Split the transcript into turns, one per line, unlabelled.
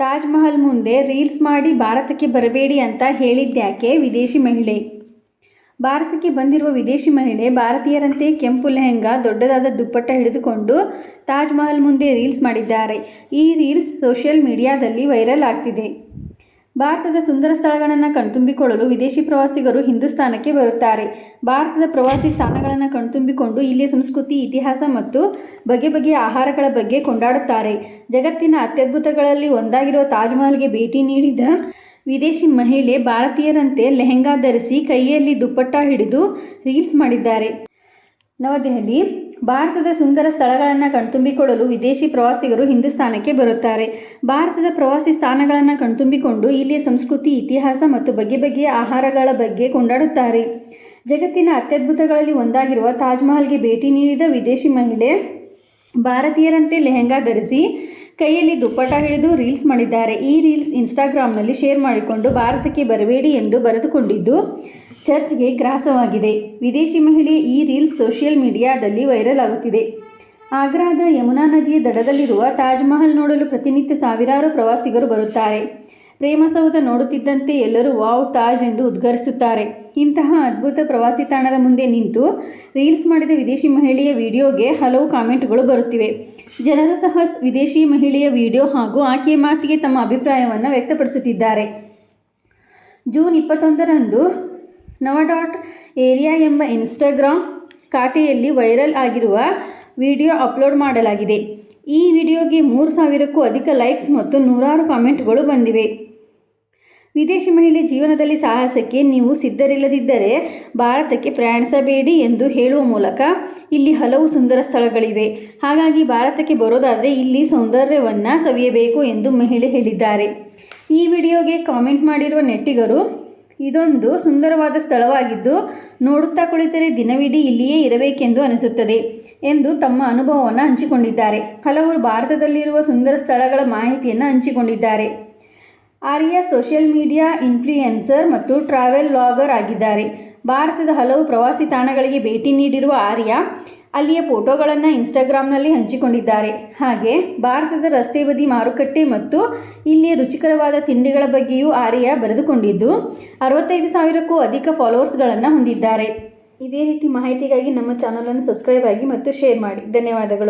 ತಾಜ್ ಮಹಲ್ ಮುಂದೆ ರೀಲ್ಸ್ ಮಾಡಿ ಭಾರತಕ್ಕೆ ಬರಬೇಡಿ ಅಂತ ಹೇಳಿದ್ದ್ಯಾಕೆ ವಿದೇಶಿ ಮಹಿಳೆ? ಭಾರತಕ್ಕೆ ಬಂದಿರುವ ವಿದೇಶಿ ಮಹಿಳೆ ಭಾರತೀಯರಂತೆ ಕೆಂಪು ಲೆಹೆಂಗಾ, ದೊಡ್ಡದಾದ ದುಪ್ಪಟ್ಟ ಹಿಡಿದುಕೊಂಡು ತಾಜ್ ಮಹಲ್ ಮುಂದೆ ರೀಲ್ಸ್ ಮಾಡಿದ್ದಾರೆ. ಈ ರೀಲ್ಸ್ ಸೋಷಿಯಲ್ ಮೀಡಿಯಾದಲ್ಲಿ ವೈರಲ್ ಆಗ್ತಿದೆ. ಭಾರತದ ಸುಂದರ ಸ್ಥಳಗಳನ್ನು ಕಣ್ತುಂಬಿಕೊಳ್ಳಲು ವಿದೇಶಿ ಪ್ರವಾಸಿಗರು ಹಿಂದೂಸ್ತಾನಕ್ಕೆ ಬರುತ್ತಾರೆ. ಭಾರತದ ಪ್ರವಾಸಿ ಸ್ಥಾನಗಳನ್ನು ಕಣ್ತುಂಬಿಕೊಂಡು ಇಲ್ಲಿಯ ಸಂಸ್ಕೃತಿ, ಇತಿಹಾಸ ಮತ್ತು ಬಗೆ ಬಗೆಯ ಆಹಾರಗಳ ಬಗ್ಗೆ ಕೊಂಡಾಡುತ್ತಾರೆ. ಜಗತ್ತಿನ ಅತ್ಯದ್ಭುತಗಳಲ್ಲಿ ಒಂದಾಗಿರುವ ತಾಜ್ಮಹಲ್ಗೆ ಭೇಟಿ ನೀಡಿದ ವಿದೇಶಿ ಮಹಿಳೆ ಭಾರತೀಯರಂತೆ ಲೆಹೆಂಗಾ ಧರಿಸಿ ಕೈಯಲ್ಲಿ ದುಪ್ಪಟ್ಟ ಹಿಡಿದು ರೀಲ್ಸ್ ಮಾಡಿದ್ದಾರೆ. ನವದೆಹಲಿ, ಭಾರತದ ಸುಂದರ ಸ್ಥಳಗಳನ್ನು ಕಣ್ತುಂಬಿಕೊಳ್ಳಲು ವಿದೇಶಿ ಪ್ರವಾಸಿಗರು ಹಿಂದೂಸ್ತಾನಕ್ಕೆ ಬರುತ್ತಾರೆ. ಭಾರತದ ಪ್ರವಾಸಿ ಸ್ಥಾನಗಳನ್ನು ಕಣ್ತುಂಬಿಕೊಂಡು ಇಲ್ಲಿಯ ಸಂಸ್ಕೃತಿ, ಇತಿಹಾಸ ಮತ್ತು ಬಗೆ ಬಗೆಯ ಆಹಾರಗಳ ಬಗ್ಗೆ ಕೊಂಡಾಡುತ್ತಾರೆ. ಜಗತ್ತಿನ ಅತ್ಯದ್ಭುತಗಳಲ್ಲಿ ಒಂದಾಗಿರುವ ತಾಜ್ ಮಹಲ್ಗೆ ಭೇಟಿ ನೀಡಿದ ವಿದೇಶಿ ಮಹಿಳೆ ಭಾರತೀಯರಂತೆ ಲೆಹೆಂಗಾ ಧರಿಸಿ ಕೈಯಲ್ಲಿ ದುಪ್ಪಟ ಹಿಡಿದು ರೀಲ್ಸ್ ಮಾಡಿದ್ದಾರೆ. ಈ ರೀಲ್ಸ್ ಇನ್ಸ್ಟಾಗ್ರಾಮ್ನಲ್ಲಿ ಶೇರ್ ಮಾಡಿಕೊಂಡು ಭಾರತಕ್ಕೆ ಬರಬೇಡಿ ಎಂದು ಬರೆದುಕೊಂಡಿದ್ದು ಚರ್ಚ್ಗೆ ಗ್ರಾಸವಾಗಿದೆ. ವಿದೇಶಿ ಮಹಿಳೆ ಈ ರೀಲ್ ಸೋಷಿಯಲ್ ಮೀಡಿಯಾದಲ್ಲಿ ವೈರಲ್ ಆಗುತ್ತಿದೆ. ಆಗ್ರಾದ ಯಮುನಾ ನದಿಯ ದಡದಲ್ಲಿರುವ ತಾಜ್ ಮಹಲ್ ನೋಡಲು ಪ್ರತಿನಿತ್ಯ ಸಾವಿರಾರು ಪ್ರವಾಸಿಗರು ಬರುತ್ತಾರೆ. ಪ್ರೇಮಸೌಧ ನೋಡುತ್ತಿದ್ದಂತೆ ಎಲ್ಲರೂ ವಾವ್ ತಾಜ್ ಎಂದು ಉದ್ಘರಿಸುತ್ತಾರೆ ಇಂತಹ ಅದ್ಭುತ ಪ್ರವಾಸಿ ತಾಣದ ಮುಂದೆ ನಿಂತು ರೀಲ್ಸ್ ಮಾಡಿದ ವಿದೇಶಿ ಮಹಿಳೆಯ ವಿಡಿಯೋಗೆ ಹಲವು ಕಾಮೆಂಟ್ಗಳು ಬರುತ್ತಿವೆ. ಜನರು ಸಹ ವಿದೇಶಿ ಮಹಿಳೆಯ ವಿಡಿಯೋ ಹಾಗೂ ಆಕೆಯ ಮಾತಿಗೆ ತಮ್ಮ ಅಭಿಪ್ರಾಯವನ್ನು ವ್ಯಕ್ತಪಡಿಸುತ್ತಿದ್ದಾರೆ. ಜೂನ್ ಇಪ್ಪತ್ತೊಂದರಂದು ನವ ಡಾಟ್ ಏರಿಯಾ ಎಂಬ ಇನ್ಸ್ಟಾಗ್ರಾಮ್ ಖಾತೆಯಲ್ಲಿ ವೈರಲ್ ಆಗಿರುವ ವಿಡಿಯೋ ಅಪ್ಲೋಡ್ ಮಾಡಲಾಗಿದೆ. ಈ ವಿಡಿಯೋಗೆ ಮೂರು ಸಾವಿರಕ್ಕೂ ಅಧಿಕ ಲೈಕ್ಸ್ ಮತ್ತು ನೂರಾರು ಕಾಮೆಂಟ್ಗಳು ಬಂದಿವೆ. ವಿದೇಶಿ ಮಹಿಳೆ ಜೀವನದಲ್ಲಿ ಸಾಹಸಕ್ಕೆ ನೀವು ಸಿದ್ಧರಿಲ್ಲದಿದ್ದರೆ ಭಾರತಕ್ಕೆ ಪ್ರಯಾಣಿಸಬೇಡಿ ಎಂದು ಹೇಳುವ ಮೂಲಕ ಇಲ್ಲಿ ಹಲವು ಸುಂದರ ಸ್ಥಳಗಳಿವೆ. ಹಾಗಾಗಿ ಭಾರತಕ್ಕೆ ಬರೋದಾದರೆ ಇಲ್ಲಿ ಸೌಂದರ್ಯವನ್ನು ಸವಿಯಬೇಕು ಎಂದು ಮಹಿಳೆ ಹೇಳಿದ್ದಾರೆ. ಈ ವಿಡಿಯೋಗೆ ಕಾಮೆಂಟ್ ಮಾಡಿರುವ ನೆಟ್ಟಿಗರು ಇದೊಂದು ಸುಂದರವಾದ ಸ್ಥಳವಾಗಿದ್ದು ನೋಡುತ್ತಾ ಕುಳಿತರೆ ದಿನವಿಡೀ ಇಲ್ಲಿಯೇ ಇರಬೇಕೆಂದು ಅನಿಸುತ್ತದೆ ಎಂದು ತಮ್ಮ ಅನುಭವವನ್ನು ಹಂಚಿಕೊಂಡಿದ್ದಾರೆ. ಹಲವರು ಭಾರತದಲ್ಲಿರುವ ಸುಂದರ ಸ್ಥಳಗಳ ಮಾಹಿತಿಯನ್ನು ಹಂಚಿಕೊಂಡಿದ್ದಾರೆ. ಆರ್ಯ ಸೋಷಿಯಲ್ ಮೀಡಿಯಾ ಇನ್ಫ್ಲೂಯೆನ್ಸರ್ ಮತ್ತು ಟ್ರಾವೆಲ್ ಲಾಗರ್ ಆಗಿದ್ದಾರೆ. ಭಾರತದ ಹಲವು ಪ್ರವಾಸಿ ತಾಣಗಳಿಗೆ ಭೇಟಿ ನೀಡಿರುವ ಆರ್ಯ ಅಲ್ಲಿಯ ಫೋಟೋಗಳನ್ನು ಇನ್ಸ್ಟಾಗ್ರಾಮ್ನಲ್ಲಿ ಹಂಚಿಕೊಂಡಿದ್ದಾರೆ. ಹಾಗೆ ಭಾರತದ ರಸ್ತೆ ಬದಿ ಮಾರುಕಟ್ಟೆ ಮತ್ತು ಇಲ್ಲಿಯ ರುಚಿಕರವಾದ ತಿಂಡಿಗಳ ಬಗ್ಗೆಯೂ ಆರ್ಯ ಬರೆದುಕೊಂಡಿದ್ದು, ಅರವತ್ತೈದು ಸಾವಿರಕ್ಕೂ ಅಧಿಕ ಫಾಲೋವರ್ಸ್ಗಳನ್ನು ಹೊಂದಿದ್ದಾರೆ. ಇದೇ ರೀತಿ ಮಾಹಿತಿಗಾಗಿ ನಮ್ಮ ಚಾನಲನ್ನು ಸಬ್ಸ್ಕ್ರೈಬ್ ಆಗಿ ಮತ್ತು ಶೇರ್ ಮಾಡಿ. ಧನ್ಯವಾದಗಳು.